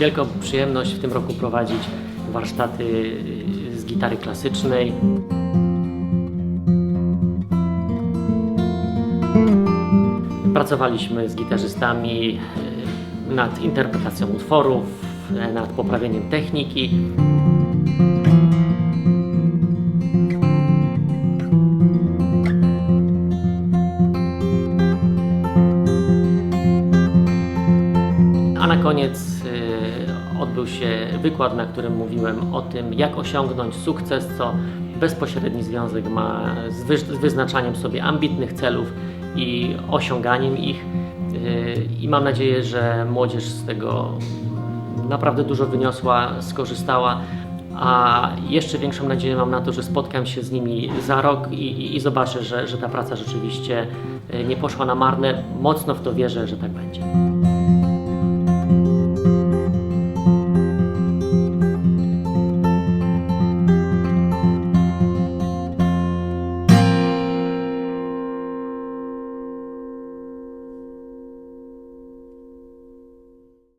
wielką przyjemność w tym roku prowadzić warsztaty y, z gitary klasycznej. Pracowaliśmy z gitarzystami y, nad interpretacją utworów, nad poprawieniem techniki. Koniec y, odbył się wykład, na którym mówiłem o tym, jak osiągnąć sukces, co bezpośredni związek ma z, wy, z wyznaczaniem sobie ambitnych celów i osiąganiem ich. Y, I mam nadzieję, że młodzież z tego naprawdę dużo wyniosła, skorzystała. A jeszcze większą nadzieję mam na to, że spotkam się z nimi za rok i, i, i zobaczę, że, że ta praca rzeczywiście y, nie poszła na marne. Mocno w to wierzę, że tak będzie.